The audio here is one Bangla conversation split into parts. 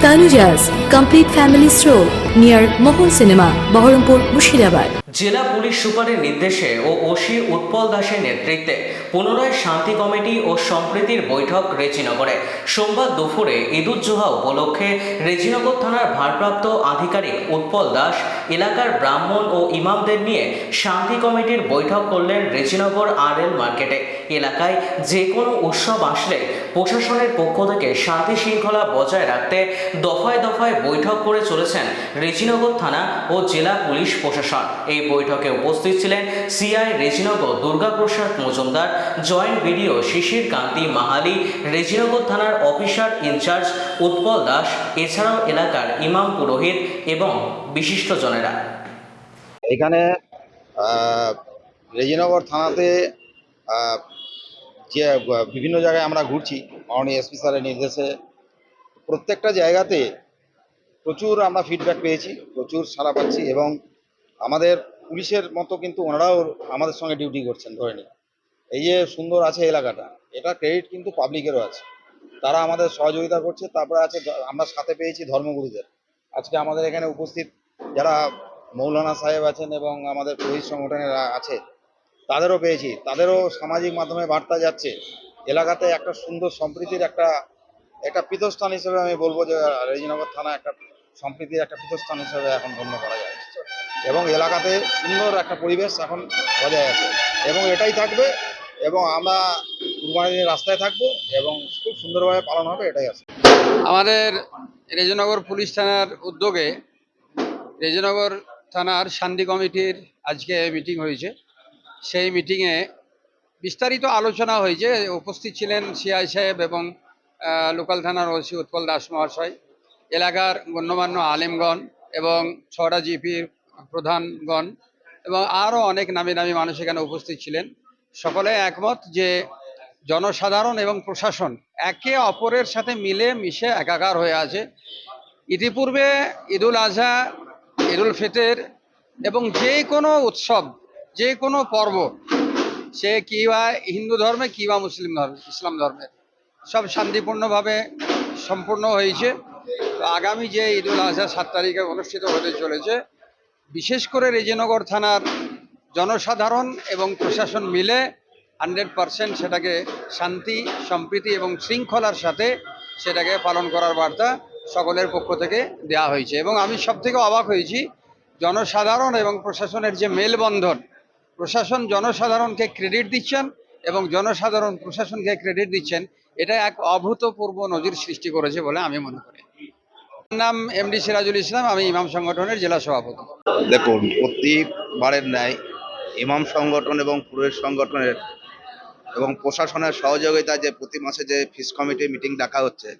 Tanuja's Complete Family Stroll near Mohan cinema, Baharampur, Murshidabad. জেলা পুলিশ সুপারের নির্দেশে ও ওসি উৎপল দাসের নেতৃত্বে পুনরায় শান্তি কমিটি ও সম্প্রীতির বৈঠক রেজিনগরে। সোমবার দুপুরে ঈদুজ্জোহা উপলক্ষে রেজিনগর থানার ভারপ্রাপ্ত আধিকারিক উৎপল দাস, এলাকার ব্রাহ্মণ ও ইমামদের নিয়ে শান্তি কমিটির বৈঠক করলেন রেজিনগর আর এল মার্কেটে। এলাকায় যে কোনো উৎসব আসলে প্রশাসনের পক্ষ থেকে শান্তি শৃঙ্খলা বজায় রাখতে দফায় দফায় বৈঠক করে চলেছেন রেজিনগর থানা ও জেলা পুলিশ প্রশাসন। এই বৈঠকে উপস্থিত ছিলেন CI Rejinagar Durgaprasad Majumdar, joint BDO Shishir Kanti Mahali, Rejinagar থানার অফিসার ইনচার্জ উৎপল দাস, এছাড়াও এলাকার ইমাম পুরোহিত এবং বিশিষ্টজনেরা। এখানে রেজিনগর থানাতে যে বিভিন্ন জায়গায় আমরা ঘুরছি, মাননীয় এসপি স্যারের নির্দেশে। প্রত্যেকটা জায়গাতে প্রচুর আমরা ফিডব্যাক পেয়েছি, প্রচুর সাড়া পাচ্ছি এবং আমাদের পুলিশের মতো কিন্তু ওনারাও আমাদের সঙ্গে ডিউটি করছেন ধরে নিন। এই যে সুন্দর আছে এলাকাটা, এটা ক্রেডিট কিন্তু পাবলিকেরও আছে। তারা আমাদের সহযোগিতা করছে, তারপরে আছে আমরা সাথে পেয়েছি ধর্মগুরুদের। আজকে আমাদের এখানে উপস্থিত যারা মৌলানা সাহেব আছেন এবং আমাদের পুলিশ সংগঠনের আছে, তাদেরও পেয়েছি। তাদেরও সামাজিক মাধ্যমে বার্তা যাচ্ছে, এলাকাতে একটা সুন্দর সম্প্রীতির একটা একটা পীঠস্থান হিসেবে আমি বলব যে, রেজিনগর থানা একটা সম্প্রীতির একটা পীঠস্থান হিসেবে এখন গণ্য করা যায়। এবং এলাকাতে সুন্দর একটা পরিবেশ এখন বজায় আছে। এবং এটাই থাকবে এবং আমরা কুরবানির রাস্তায় থাকব এবং খুব সুন্দরভাবে পালন হবে, এটাই আছে। আমাদের রেজনগর পুলিশ থানার উদ্যোগে রেজনগর থানার শান্তি কমিটির আজকে মিটিং হয়েছে। সেই মিটিংয়ে বিস্তারিত আলোচনা হয়েছে। উপস্থিত ছিলেন সিআই সাহেব এবং লোকাল থানার ওসি উৎপল দাস মহাশয়। এলাকার গণ্যমান্য আলেমগণ এবং ছড়া জিপির প্রধানগণ এবং আরও অনেক নামি নামি মানুষ এখানে উপস্থিত ছিলেন। সকলে একমত যে জনসাধারণ এবং প্রশাসন একে অপরের সাথে মিলে মিশে একাকার হয়ে আছে। ইতিপূর্বে ঈদুল আজহা, ঈদুল ফিতর এবং যে কোনো উৎসব, যে কোনো পর্ব, সে কি বা হিন্দু ধর্মে কি বা মুসলিম ধর্মে, ইসলাম ধর্মে সব শান্তিপূর্ণভাবে সম্পূর্ণ হয়েছে। আগামী যে ঈদুল আজহা সাত তারিখে অনুষ্ঠিত হতে চলেছে, বিশেষ করে রেজিনগর থানার জনসাধারণ এবং প্রশাসন মিলে হান্ড্রেড পারসেন্ট সেটাকে শান্তি, সম্প্রীতি এবং শৃঙ্খলার সাথে সেটাকে পালন করার বার্তা সকলের পক্ষ থেকে দেওয়া হয়েছে। এবং আমি সব থেকে অবাক হয়েছি, জনসাধারণ এবং প্রশাসনের যে মেলবন্ধন, প্রশাসন জনসাধারণকে ক্রেডিট দিচ্ছেন এবং জনসাধারণ প্রশাসনকে ক্রেডিট দিচ্ছেন, এটা এক অভূতপূর্ব নজির সৃষ্টি করেছে বলে আমি মনে করি। নাম এমডি সিরাজুল ইসলাম, আমি ইমাম সংগঠনের জেলা সভাপতি। দেখুন প্রতিবারের ন্যায় ইমাম সংগঠন এবং পুরোহিত সংগঠনের এবং প্রশাসনের সহযোগিতায় যে প্রতি মাসে যে ফিস কমিটি মিটিং ডাকা হচ্ছে,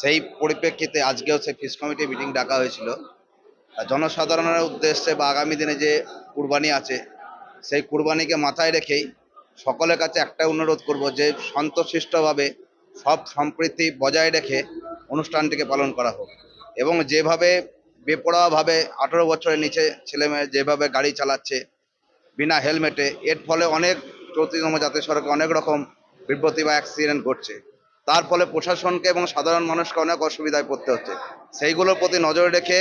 সেই পরিপ্রেক্ষিতে আজকেও সেই ফিস কমিটি মিটিং ডাকা হয়েছিল। জনসাধারণের উদ্দেশ্যে বা আগামী দিনে যে কুরবানি আছে, সেই কুরবানিকে মাথায় রেখেই সকলের কাছে একটা অনুরোধ করব যে শান্তশিষ্টভাবে সব সম্প্রীতি বজায় রেখে অনুষ্ঠানটিকে পালন করা হোক। এবং যেভাবে বেপরোয়াভাবে আঠেরো বছরের নিচে ছেলেমেয়ে যেভাবে গাড়ি চালাচ্ছে বিনা হেলমেটে, এর ফলে অনেক চৌত্রিশতম জাতীয় সড়কে অনেক রকম বিপত্তি বা অ্যাক্সিডেন্ট ঘটছে। তার ফলে প্রশাসনকে এবং সাধারণ মানুষকে অনেক অসুবিধায় পড়তে হচ্ছে। সেইগুলোর প্রতি নজর রেখে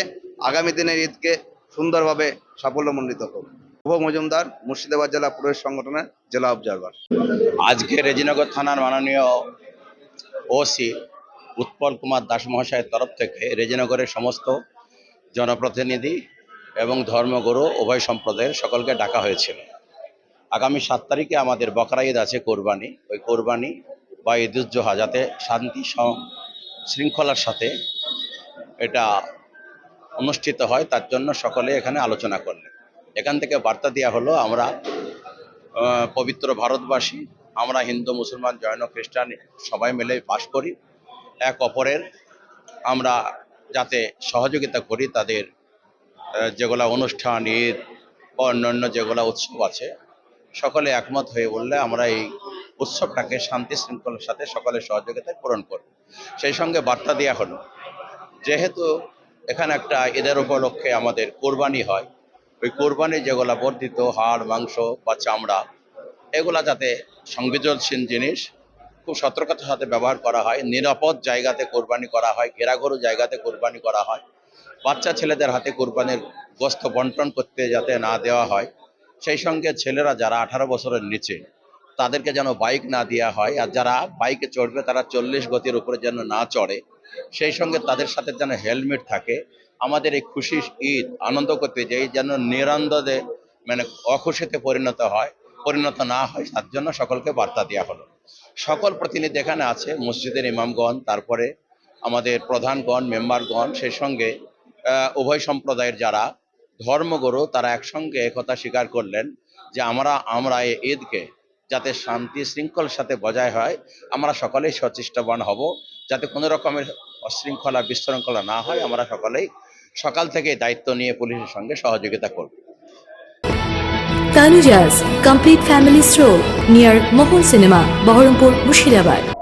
আগামী দিনের ঈদকে সুন্দরভাবে সাফল্যমণ্ডিত হোক। শুভ মজুমদার, মুর্শিদাবাদ জেলা পুরুষ সংগঠনের জেলা অবজারভার। আজকে রেজিনগর থানার মাননীয় ওসি উৎপল কুমার দাস মহাশয়ের তরফ থেকে রেজিনগরের সমস্ত জনপ্রতিনিধি এবং ধর্মগুরু উভয় সম্প্রদায়ের সকলকে ডাকা হয়েছিল। আগামী সাত তারিখে আমাদের বকরা ঈদ আছে কোরবানি। ওই কোরবানি বা ঈদুজ্জোহা যাতে শান্তি শৃঙ্খলার সাথে এটা অনুষ্ঠিত হয়, তার জন্য সকলে এখানে আলোচনা করলেন। এখান থেকে বার্তা দেওয়া হলো, আমরা পবিত্র ভারতবাসী, আমরা হিন্দু, মুসলমান, জৈন, খ্রিস্টান সবাই মিলে বাস করি। এক অপরের। আমরা যাতে সহযোগিতা করি তাদের যেগুলা অনুষ্ঠান, ঈদ, বা অন্যান্য যেগুলা উৎসব আছে, সকলে একমত হয়ে বললে আমরা এই উৎসবটাকে শান্তি শৃঙ্খলার সাথে সকলের সহযোগিতায় পূরণ করব। সেই সঙ্গে বার্তা দেওয়া হলো যেহেতু এখানে একটা ঈদের উপলক্ষে আমাদের কোরবানি হয়, ওই কোরবানি যেগুলা বর্ধিত হাড়, মাংস বা চামড়া, এগুলা যাতে সংবেদনশীল জিনিস খুব সতর্কতার সাথে ব্যবহার করা হয়। নিরাপদ জায়গাতে কোরবানি করা হয়, ঘেরাঘরু জায়গাতে কোরবানি করা হয়। বাচ্চা ছেলেদের হাতে কোরবানির গোস্ত বন্টন করতে যাতে না দেওয়া হয়। সেই সঙ্গে ছেলেরা যারা আঠারো বছরের নিচে, তাদেরকে যেন বাইক না দেওয়া হয়। আর যারা বাইকে চড়বে, তারা চল্লিশ গতির উপরে যেন না চড়ে, সেই সঙ্গে তাদের সাথে যেন হেলমেট থাকে। আমাদের এই খুশি ঈদ আনন্দ করতে যাই যেন নিরানন্দে মানে অখুশিতে পরিণত হয়, পরিণত না হয়, তার জন্য সকলকে বার্তা দেওয়া হলো। সকল প্রতিনিধি এখানে আছে, মসজিদের ইমামগণ, তারপরে আমাদের প্রধানগণ, মেম্বারগণ, সেই সঙ্গে উভয় সম্প্রদায়ের যারা ধর্মগুরু, তারা একসঙ্গে একথা স্বীকার করলেন যে আমরা আমরা এই ঈদকে যাতে শান্তি শৃঙ্খলার সাথে বজায় হয়, আমরা সকলেই সচেষ্টবান হব। যাতে কোনো রকমের অশৃঙ্খলা, বিশৃঙ্খলা না হয়, আমরা সকলেই সকাল থেকে দায়িত্ব নিয়ে পুলিশের সঙ্গে সহযোগিতা করব। Tanujas Complete Family Stroll near Mohon Cinema, Baharampur, Mushirabad.